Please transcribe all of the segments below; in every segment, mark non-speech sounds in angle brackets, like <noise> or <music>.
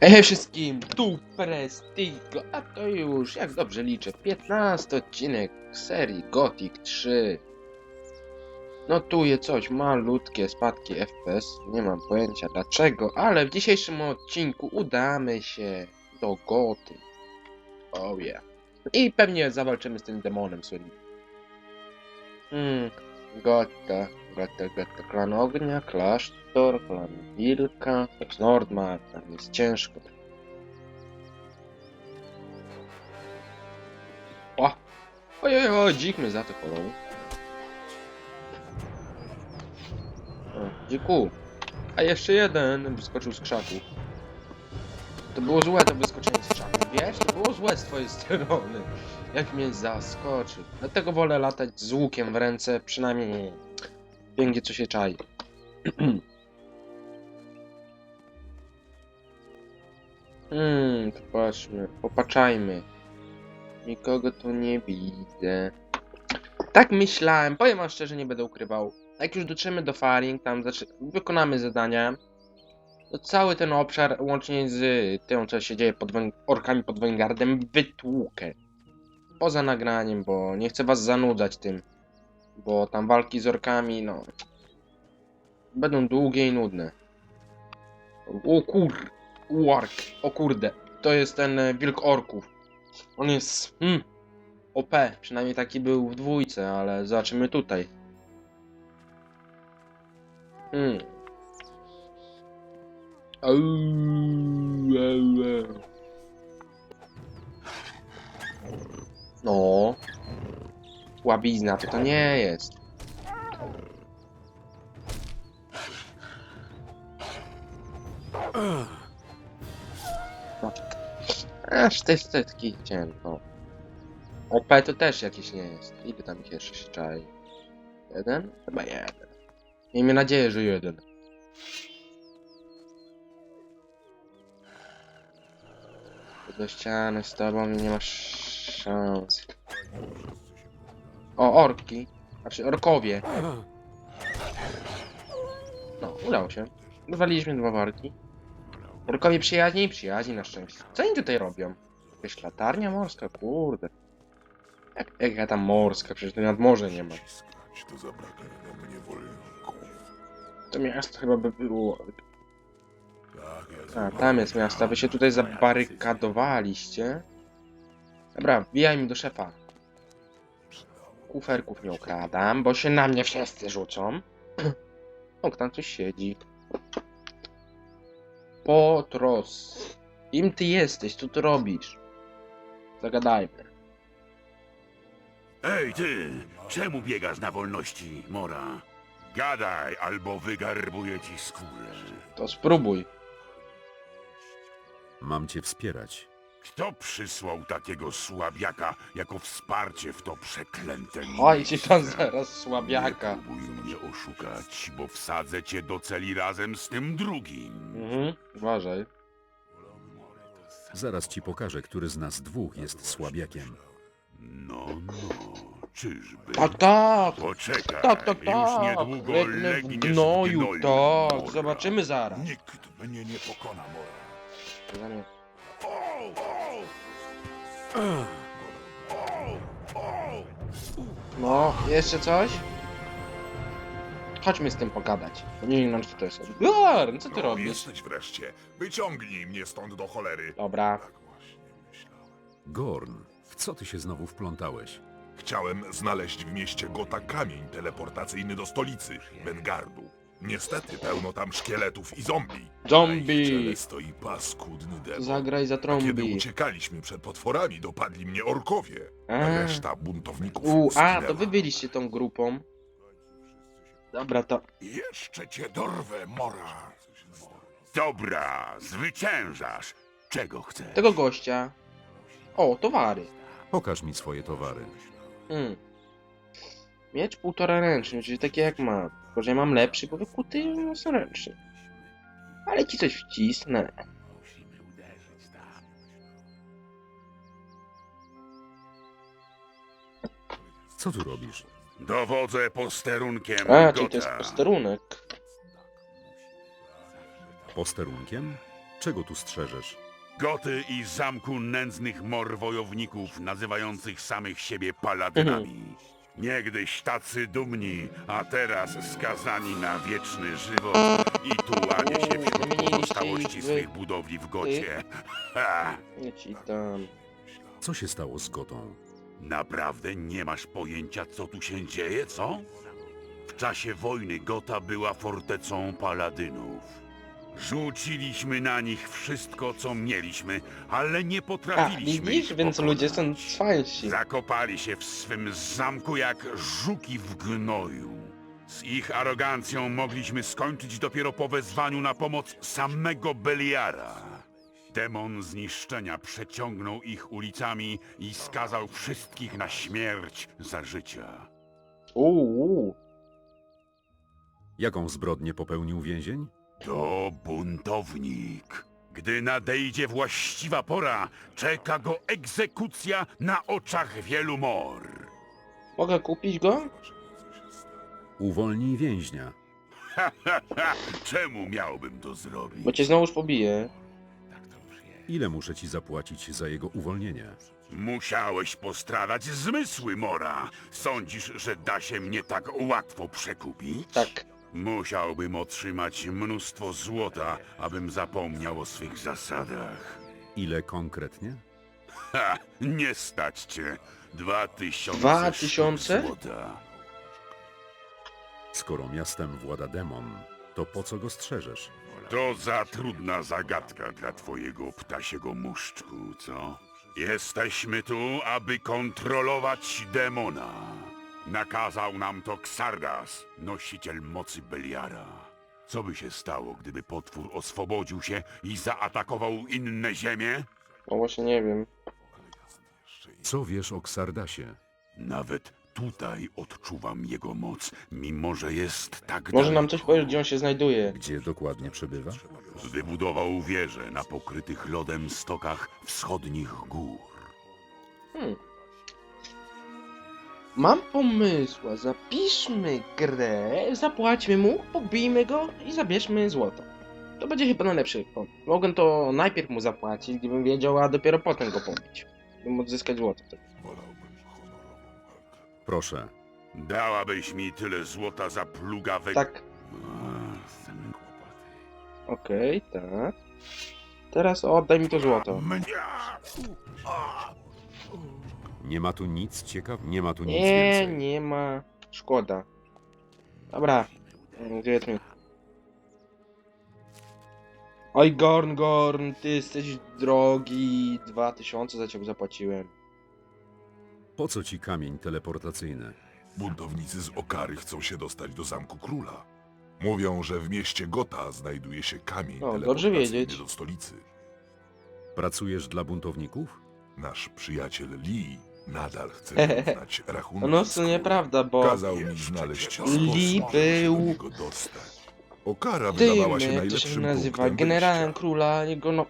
Hej wszystkim, tu Prestigo, a to już, jak dobrze liczę, 15 odcinek serii Gothic 3. Notuje coś malutkie spadki FPS, nie mam pojęcia dlaczego, ale w dzisiejszym odcinku udamy się do Goty. Oh yeah. I pewnie zawalczymy z tym demonem słynnym. Hmm, Gota, Gota, Gota, klan ognia, klasztor, klan wilka, to jest Nordmar, tam jest ciężko. O! Ojej, oj, dzik mnie zaatakował. O, dziku. A jeszcze jeden wyskoczył z krzaku. To było złe to wyskoczenie z krzaku, wiesz? To było złe z twojej strony. Jak mnie zaskoczył. Dlatego wolę latać z łukiem w ręce, przynajmniej gdzie co się czai. <clears throat> Hmm, popatrzmy, popatrzajmy. Nikogo tu nie widzę. Tak myślałem, powiem wam szczerze, nie będę ukrywał. Jak już dotrzemy do Faring, tam wykonamy zadania, to cały ten obszar, łącznie z tym, co się dzieje pod orkami pod Węgardem, wytłukę. Poza nagraniem, bo nie chcę was zanudzać tym. Bo tam walki z orkami, no... Będą długie i nudne. O kur... Wark. O kurde. To jest ten e, wilk orków. On jest... Hmm, OP. Przynajmniej taki był w dwójce, ale zobaczymy tutaj. Au, au. No. Łabizna to to nie jest. Aż te stetki cienko. OP to też jakieś nie jest. Ile tam ich jeszcze się czai? Jeden? Chyba jeden. Miejmy nadzieję, że jeden. Do ściany z tobą nie masz szans. O, orki. Znaczy, orkowie. No, udało się. Wywaliliśmy dwa warki. Orkowie przyjaźni? Przyjaźni na szczęście. Co oni tutaj robią? Jakaś latarnia morska? Kurde. Jak, jaka tam morska? Przecież tu nad morze nie ma. To miasto chyba by było. A, tam jest miasto. Wy się tutaj zabarykadowaliście. Dobra, wbijajmy do szefa. Kuferków nie ukradam, bo się na mnie wszyscy rzucą. <clears throat> O, tam coś siedzi. Potros. Im ty jesteś, co tu robisz? Zagadajmy. Ej ty, czemu biegasz na wolności, Mora? Gadaj, albo wygarbuję ci skórę. To spróbuj. Mam cię wspierać. Kto przysłał takiego słabiaka jako wsparcie w to przeklęte pan miejsce? zaraz słabiaka. Nie próbuj mnie oszukać, bo wsadzę cię do celi razem z tym drugim. Mhm, uważaj. Zaraz ci pokażę, który z nas dwóch jest słabiakiem. No, no, czyżby? Tak, tak! Poczekaj, Tak, tak, już tak! niedługo Legnę w legniesz gnoju, w gnoi, tak! Mora. Zobaczymy zaraz. Nikt mnie nie pokona, Mora. No, jeszcze coś? Chodźmy z tym pogadać. Nie wiem, co to jest. Bjorn, co ty No, robisz? jesteś wreszcie. Wyciągnij mnie stąd do cholery. Dobra. Tak właśnie myślałem. Gorn, w co ty się znowu wplątałeś? Chciałem znaleźć w mieście Gota kamień teleportacyjny do stolicy, Bengardu. Niestety pełno tam szkieletów i zombie. Na ich Zombie! czele stoi paskudny demon. Zagraj za Kiedy trąbi. uciekaliśmy przed potworami, dopadli mnie orkowie. A reszta buntowników U, a, to wy byliście tą grupą. Dobra, to... Jeszcze cię dorwę, Mora. Dobra, zwyciężasz. Czego chcesz? Tego gościa. O, towary. Pokaż mi swoje towary. Hmm. Miecz półtora ręczny, czyli takie jak mam. Tylko, że ja mam lepszy, bo wykuty ręczny. Ale ci coś wcisnę. Co tu robisz? Dowodzę posterunkiem A, czyli to jest posterunek. Posterunkiem? Czego tu strzeżesz? Goty i zamku nędznych morwojowników nazywających samych siebie paladynami. Niegdyś tacy dumni, a teraz skazani na wieczny żywot i tułanie się wśród pozostałości swych budowli w Gocie. Ha! Nie ci tam. Co się stało z Gotą? Naprawdę nie masz pojęcia, co tu się dzieje, co? W czasie wojny Gota była fortecą paladynów. Rzuciliśmy na nich wszystko, co mieliśmy, ale nie A, potrafiliśmy widzisz? ich Więc ludzie są cwańsi. Zakopali się w swym zamku jak żuki w gnoju. Z ich arogancją mogliśmy skończyć dopiero po wezwaniu na pomoc samego Beliara. Demon zniszczenia przeciągnął ich ulicami i skazał wszystkich na śmierć za życia. Uuu. Jaką zbrodnię popełnił więzień? To buntownik. Gdy nadejdzie właściwa pora, czeka go egzekucja na oczach wielu mor. Mogę kupić go? Uwolnij więźnia. Czemu miałbym to zrobić? Bo cię znowuż pobiję. Ile muszę ci zapłacić za jego uwolnienie? Musiałeś postradać zmysły, Mora. Sądzisz, że da się mnie tak łatwo przekupić? Tak. Musiałbym otrzymać mnóstwo złota, abym zapomniał o swych zasadach. Ile konkretnie? Ha! Nie stać cię. Dwa tysiące Dwa sztuk tysiące? złota. Skoro miastem włada demon, to po co go strzeżesz? To za trudna zagadka dla twojego ptasiego muszczku, co? Jesteśmy tu, aby kontrolować demona. Nakazał nam to Xardas, nosiciel mocy Beliara. Co by się stało, gdyby potwór oswobodził się i zaatakował inne ziemie? No właśnie nie wiem. Co wiesz o Xardasie? Nawet tutaj odczuwam jego moc, mimo że jest tak Może nam coś daleko. powiesz, gdzie on się znajduje? Gdzie dokładnie przebywa? Wybudował wieże na pokrytych lodem stokach wschodnich gór. Hmm. Mam pomysła. Zapiszmy grę, zapłaćmy mu, pobijmy go i zabierzmy złoto. To będzie chyba najlepszy pomysł. Mogę to najpierw mu zapłacić, gdybym wiedział, a dopiero potem go pobić. Bym odzyskać złoto wtedy. Proszę, Dałabyś mi tyle złota za plugawego... Tak, ten kłopoty. okej, tak. Teraz oddaj mi to złoto. Mnie... nie ma tu nic ciekaw, nie ma tu nic Nie, więcej. nie ma. Szkoda. Dobra. Zjedźmy. Oj, Gorn, Gorn, ty jesteś drogi. 2000 za ciebie zapłaciłem. Po co ci kamień teleportacyjny? Buntownicy z Okary chcą się dostać do Zamku Króla. Mówią, że w mieście Gota znajduje się kamień O, dobrze teleportacyjny wiedzieć. do stolicy. Pracujesz dla buntowników? Nasz przyjaciel Lee nadal chce wyrównać rachunki. No, to nieprawda, bo Kazał mi znaleźć sposób, żeby do był niego dostać. Okara tym, wydawała się jak to najlepszym nazywa, punktem generałem wyjścia. króla, jego no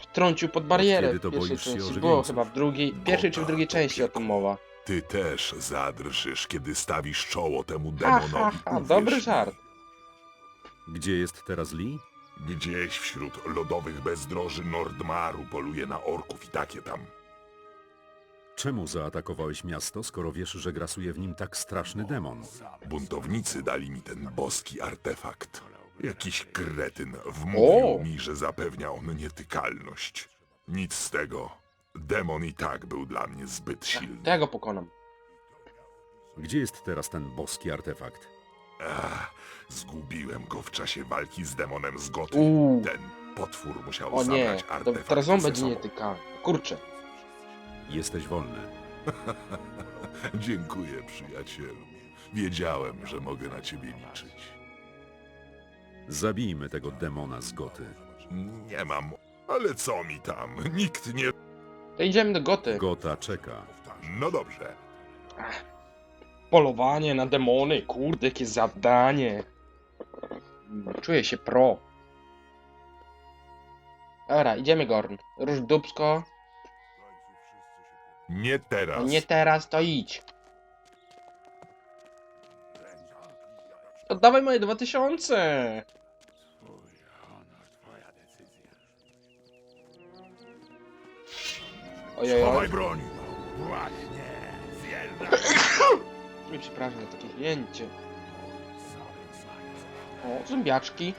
wtrącił pod barierę kiedy w to pierwszej boisz się części. ożywieńców? Było chyba w drugiej, pierwszej czy w drugiej części o tym mowa. Ty też zadrżysz, kiedy stawisz czoło temu Ha, demonowi. ha, ha, uwierz dobry mi. żart. Gdzie jest teraz Lee? Gdzieś wśród lodowych bezdroży Nordmaru poluje na orków i takie tam. Czemu zaatakowałeś miasto, skoro wiesz, że grasuje w nim tak straszny demon? Buntownicy dali mi ten boski artefakt. Jakiś kretyn wmówił O! mi, że zapewnia on nietykalność. Nic z tego. Demon i tak był dla mnie zbyt silny. To ja go pokonam. Gdzie jest teraz ten boski artefakt? Ach, zgubiłem go w czasie walki z demonem z Goty. Uuu. Ten potwór musiał O nie, zabrać to artefakt teraz on ze będzie sobą. nietykalny. Kurczę. Jesteś wolny. <laughs> Dziękuję, przyjacielu. Wiedziałem, że mogę na ciebie liczyć. Zabijmy tego demona z Goty. Nie mam, ale co mi tam? Nikt nie... To idziemy do Goty. Gota czeka. No dobrze. Polowanie na demony, kurde, jakie zadanie. Czuję się pro. Dobra, idziemy Gorn. Róż dubsko. Nie No teraz. nie teraz, to idź. Oddawaj moje 2000! Ojojoj, Chowaj broń! Właśnie! Zjednaj! <coughs> nie przepraszam za takie zdjęcie. O, zombiaczki.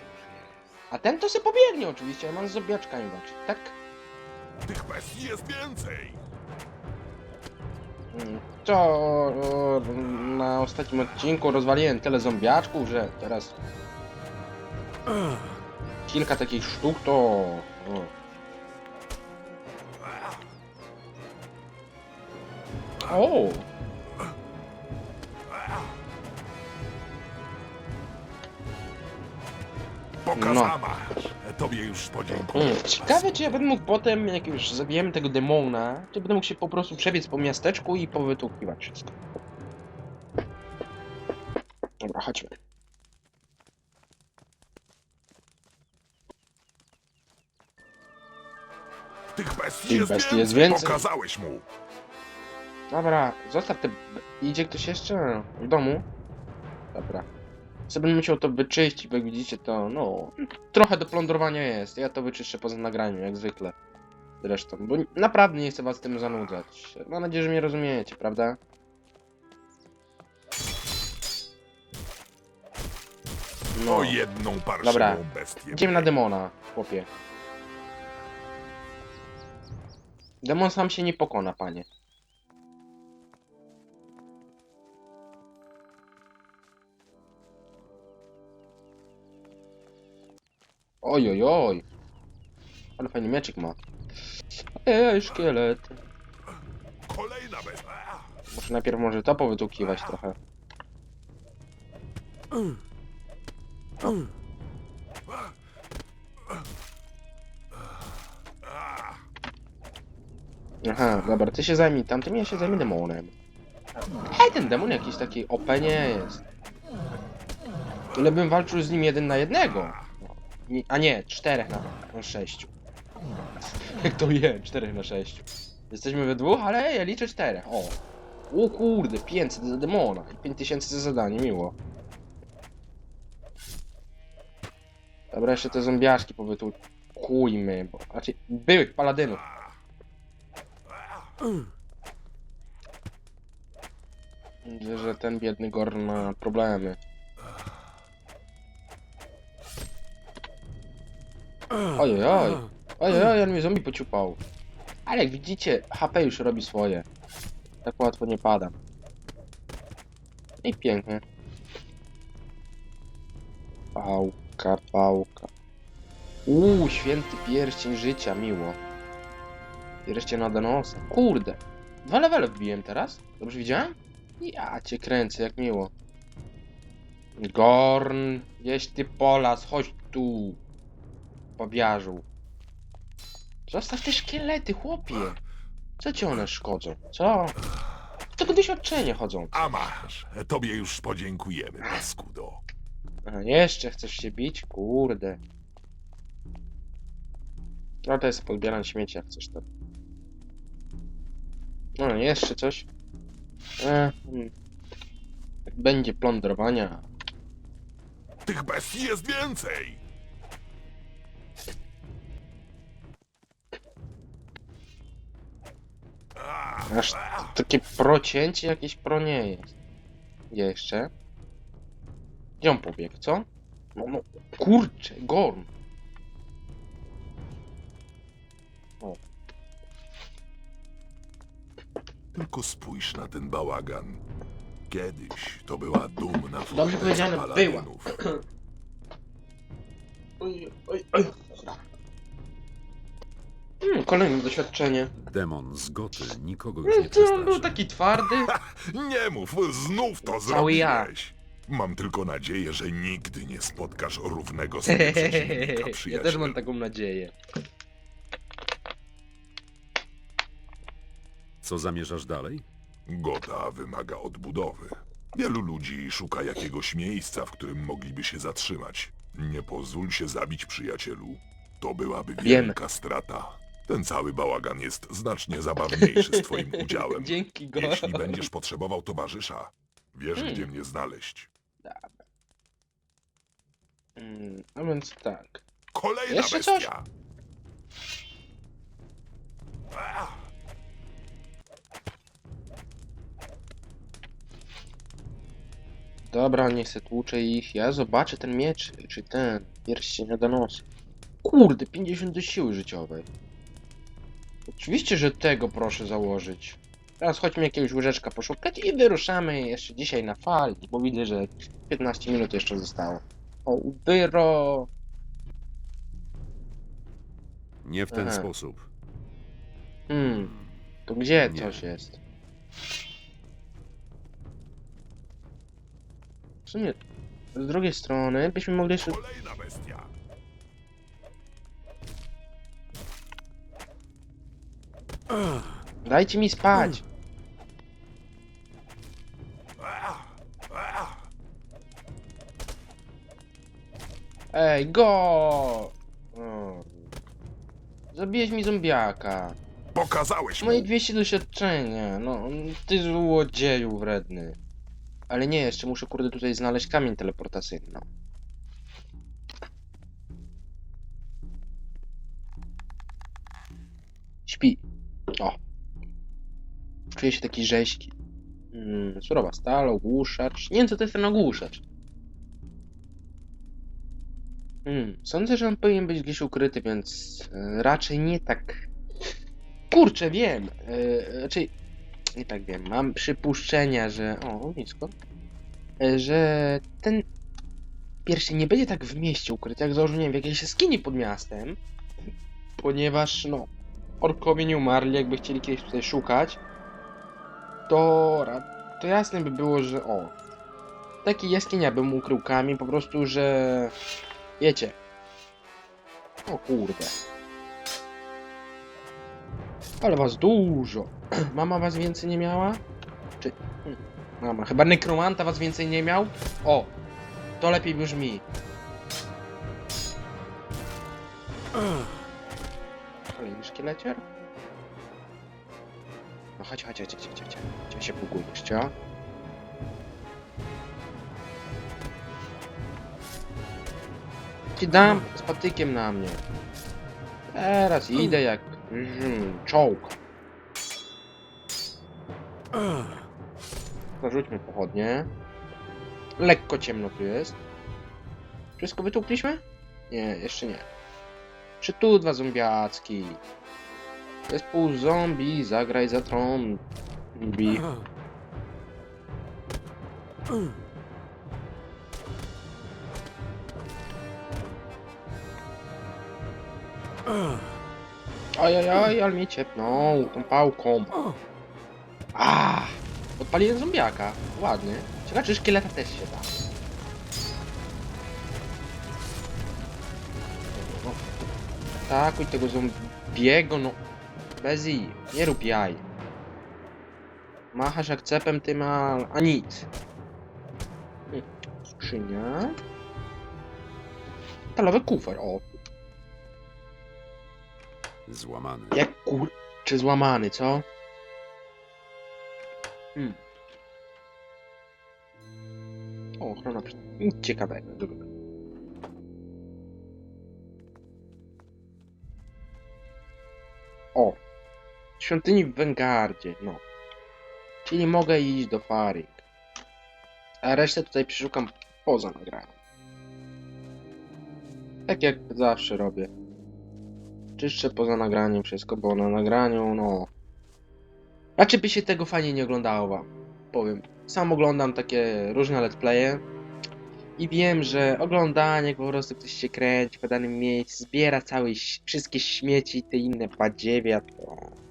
A ten to się pobiegnie oczywiście, ja mam z zombiaczkami tak? Tych bestii jest więcej! To na ostatnim odcinku rozwaliłem tyle zombiaczków, że teraz kilka takich sztuk to... O. o! Pokazama masz! Tobie już podziękuję. Mm, ciekawe czy ja będę mógł potem, jak już zabijemy tego demona, czy będę mógł się po prostu przebiec po miasteczku i powytłukiwać wszystko. Dobra, chodźmy. Tych bestii Tych jest bestii więcej! jest więcej. Pokazałeś mu! Dobra, zostaw te... Idzie ktoś jeszcze w domu? Dobra. Sobie będę musiał to wyczyścić, bo jak widzicie to, no... Trochę do plądrowania jest. Ja to wyczyszczę poza nagraniem, jak zwykle. Zresztą, bo naprawdę nie chcę was tym zanudzać. Mam nadzieję, że mnie rozumiecie, prawda? O jedną parszywą Dobra. bestię. Idziemy na demona, chłopie. Demon sam się nie pokona, panie. Oj, oj, oj. Ale fajny mieczek ma. Ej, szkielet. Kolejna bestia! Muszę najpierw może to powytukiwać trochę. Aha, dobra, ty się zajmij tamtym, ja się zajmę demonem. Hej, ten demon jakiś taki OP nie jest. Tyle bym walczył z nim jeden na jednego. Nie- A nie, czterech na, na sześciu. <laughs> Jak to je, czterech na sześciu. Jesteśmy we dwóch, ale ja liczę czterech. O. O kurde, 500 za demona i 5000 za zadanie, miło. Dobra, jeszcze te zombiaszki powytukujmy, bo raczej byłych paladynów. Widzę, że ten biedny Gorn ma problemy. Ojej, oj. Ojej, oj, on mnie zombie pociupał. Ale jak widzicie, HP już robi swoje. Tak łatwo nie padam. I pięknie. Pałka, pałka. Uuu, święty pierścień życia, miło. Pierścień Adenosa. Kurde. Dwa levele wbiłem teraz? Dobrze widziałem? Ja cię kręcę, jak miło. Gorn, jeś ty polas, chodź tu. Pobiarzu. Zostaw te szkielety, chłopie. Co ci one szkodzą? Co? Tylko doświadczenie chodzą. A masz! Tobie już podziękujemy, paskudo. Aha, jeszcze chcesz się bić? Kurde. No to jest podbieram śmieci, jak coś tam. No, jeszcze coś. E, hmm. Będzie plądrowania. Tych bestii jest więcej! Aż takie procięcie jakieś pro nie jest. Gdzie jeszcze? Gdzie on pobiegł, co? No, no, kurczę, Gorn. Tylko spójrz na ten bałagan. Kiedyś to była dumna Dobrze powiedziane, paladynów. Oj, oj, oj. Hmm, kolejne doświadczenie. Demon z Goty nikogo już nie Hmm, to on był przestraszy. taki twardy. Nie mów, znów to Cały ja. zrobiłeś. Mam tylko nadzieję, że nigdy nie spotkasz równego sobie przeciwnika, <laughs> ja też mam taką nadzieję. Co zamierzasz dalej? Gota wymaga odbudowy. Wielu ludzi szuka jakiegoś miejsca, w którym mogliby się zatrzymać. Nie pozwól się zabić, przyjacielu. To byłaby Wiem. wielka strata. Ten cały bałagan jest znacznie zabawniejszy z twoim <laughs> udziałem. Dzięki go. Jeśli będziesz potrzebował towarzysza, wiesz Hmm. gdzie mnie znaleźć. Dobra. Mm, a więc tak. Kolejna Jeszcze bestia! Dobra, nie se tłucze ich. Ja zobaczę ten miecz, czy ten pierścień Adanosa. Kurde, 50 do siły życiowej. Oczywiście, że tego proszę założyć. Teraz chodźmy jakiegoś łyżeczka poszukać i wyruszamy jeszcze dzisiaj na fali, bo widzę, że 15 minut jeszcze zostało. O, byro! Nie w ten Aha. sposób. Hmm, to gdzie Nie. coś jest? W sumie, z drugiej strony byśmy mogli jeszcze... Kolejna bestia. Dajcie mi spać! Ej, go! O. Zabiłeś mi zombiaka. Pokazałeś mu. Moje 200 doświadczenia. No, ty złodzieju wredny. Ale nie, jeszcze muszę kurde tutaj znaleźć kamień teleportacyjny. No. Śpi. O. Czuję się taki rzeźki. Mm, surowa stal, ogłuszacz. Nie wiem co to jest ten ogłuszacz. Hmm, sądzę, że on powinien być gdzieś ukryty, więc e, raczej nie tak. Kurczę, wiem. E, raczej nie tak wiem. Mam przypuszczenia, że. O, ognisko. E, że ten pierścień nie będzie tak w mieście ukryty, jak wiem, w jakiejś jaskini pod miastem. Ponieważ, no, orkowie nie umarli, jakby chcieli kiedyś tutaj szukać. To, to jasne by było, że o. Taki jaskinia bym ukrył kamień, po prostu, że. Wiecie. O kurde. Ale was dużo. <clears throat> Mama was więcej nie miała? Czy... Mama, chyba nekromanta was więcej nie miał? O! To lepiej brzmi. Kolejny szkielecier? No chodź, chodź, chodź, chodź, chodź, chodź. Gdzie się bugujesz, cio? Ci dam z patykiem na mnie. Teraz idę jak mm, czołg. Zarzućmy pochodnie. Lekko ciemno tu jest. Wszystko wytłukliśmy? Nie, jeszcze nie. Czy tu dwa zombiacki? Zespół zombie, zagraj za trąbi. Ojojoj, ale mnie ciepnął tą pałką. A, odpaliłem zombiaka. Ładnie. Ciekawe, czy szkieleta też się da. Atakuj tego zombiego, no. Bez i. Nie rób jaj. Machasz jak cepem tym, a, a nic. Hm, Skrzynia. Stalowy kufer, o. Złamany. Jak kur... czy złamany, co? Hmm. O, ochrona przed... Nic ciekawego. Świątyni w Wengardzie, no. Czyli mogę iść do Faring. A resztę tutaj przeszukam poza nagraniem. Tak jak zawsze robię czyszczę poza nagraniem wszystko, bo na nagraniu, no... Raczej by się tego fajnie nie oglądało wam, powiem. Sam oglądam takie różne let's playe i wiem, że oglądanie, po prostu ktoś się kręci po danym miejscu, zbiera całe, wszystkie śmieci i te inne badziewia, to...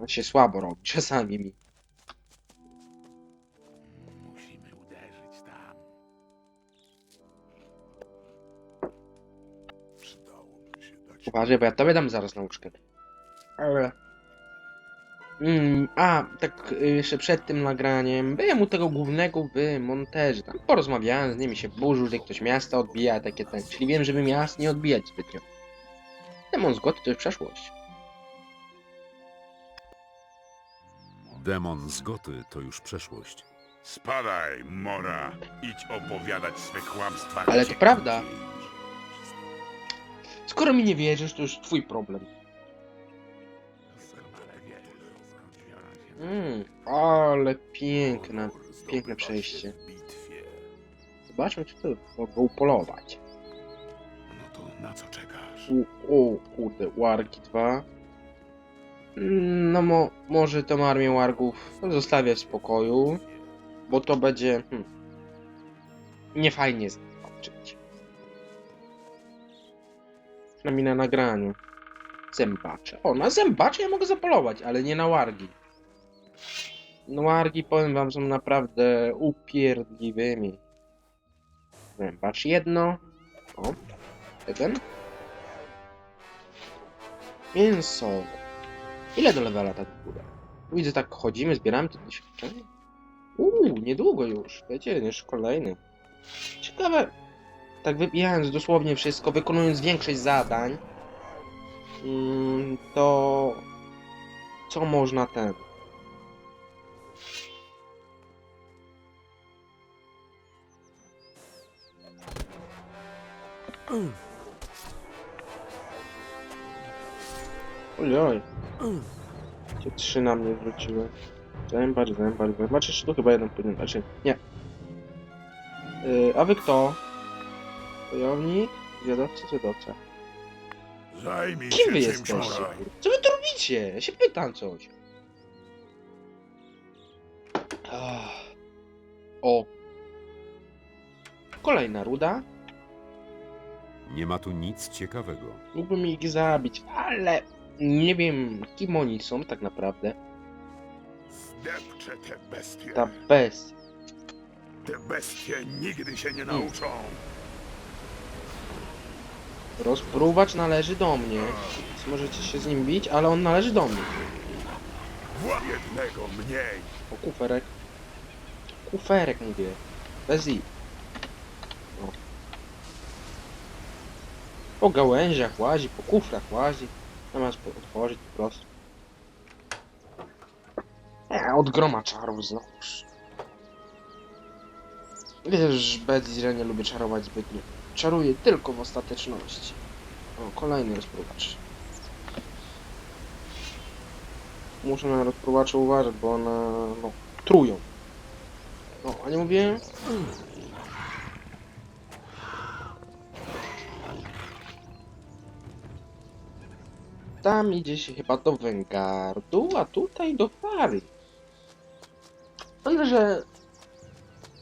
To się słabo robi, czasami mi. Musimy uderzyć tam. Przydałoby się dać. Uważaj, bo ja tobie dam zaraz nauczkę. Ale... Mm, a, tak y, jeszcze przed tym nagraniem byłem u tego głównego w monterze. Tam porozmawiałem z nimi, się burzył, że ktoś miasta odbija, takie ten. Czyli wiem, żeby miast nie odbijać zbytnio. Demon zgody to już przeszłość. Demon z Goty to już przeszłość. Spadaj, Mora. Idź opowiadać swe kłamstwa. Ale to gdzie prawda. indziej. Skoro mi nie wierzysz, to już twój problem. Ale wiesz, skąd biorą się Mm, ale piękne, piękne przejście. Zobaczmy, czy to mogę upolować. No to na co czekasz? U, o kurde, Wargi 2. Mm, No mo, może tą armię Wargów zostawię w spokoju, bo to będzie hmm, niefajnie zobaczyć. Przynajmniej na nagraniu. Zębacze. O, na zębacze ja mogę zapolować, ale nie na Wargi. No Wargi, powiem wam, są naprawdę upierdliwymi. Zębacz jedno. O, jeden. Mięso. Ile do levela w górę? Widzę, tak chodzimy, zbieramy to doświadczenie. Uuu, niedługo już. Wiecie, już kolejny. Ciekawe. Tak wybijając dosłownie wszystko, wykonując większość zadań, mm, to co można ten. Ojoj. Cię trzy na mnie wróciły. Zębacz, zębacz, zębacz. Jeszcze tu chyba jeden powinien. Znaczy, nie. Yy, a wy kto? Wojownik? Zjadowca, zjadowca. Zajmij Kim wy jesteście? Co wy tu robicie? Ja się pytam coś. Ach. O. Kolejna ruda. Nie ma tu nic ciekawego. Mógłbym ich zabić, ale nie wiem kim oni są tak naprawdę. Zdepczę te bestie. Ta bestia. Te bestie nigdy się nie nauczą. Rozpróbować należy do mnie. Więc możecie się z nim bić, ale on należy do mnie. Wła jednego mniej. O kuferek. Kuferek mówię. Bez i. O. Po gałęziach łazi, po kufrach łazi. Po- otworzyć po prostu. E, od groma czarów znowuż. Wiesz, że nie lubię czarować zbytnio. Czaruję tylko w ostateczności. O, kolejny rozpruwacz. Muszę na rozpruwacze uważać, bo one, no, trują. No, a nie mówiłem? Tam idzie się chyba do Wengardu, a tutaj do Fary. Myślę, że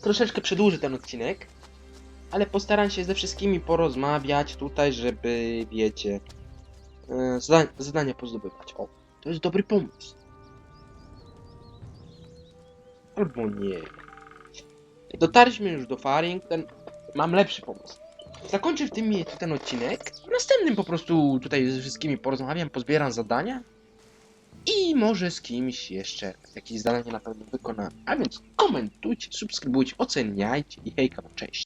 troszeczkę przedłuży ten odcinek, ale postaram się ze wszystkimi porozmawiać tutaj, żeby, wiecie, e, zada zadania pozdobywać. O, to jest dobry pomysł. Albo nie. Dotarliśmy już do Farington. Mam lepszy pomysł. Zakończę w tym miejscu ten odcinek. W następnym po prostu tutaj ze wszystkimi porozmawiam, pozbieram zadania. I może z kimś jeszcze jakieś zadanie na pewno wykonam. A więc komentujcie, subskrybujcie, oceniajcie i hejka, cześć.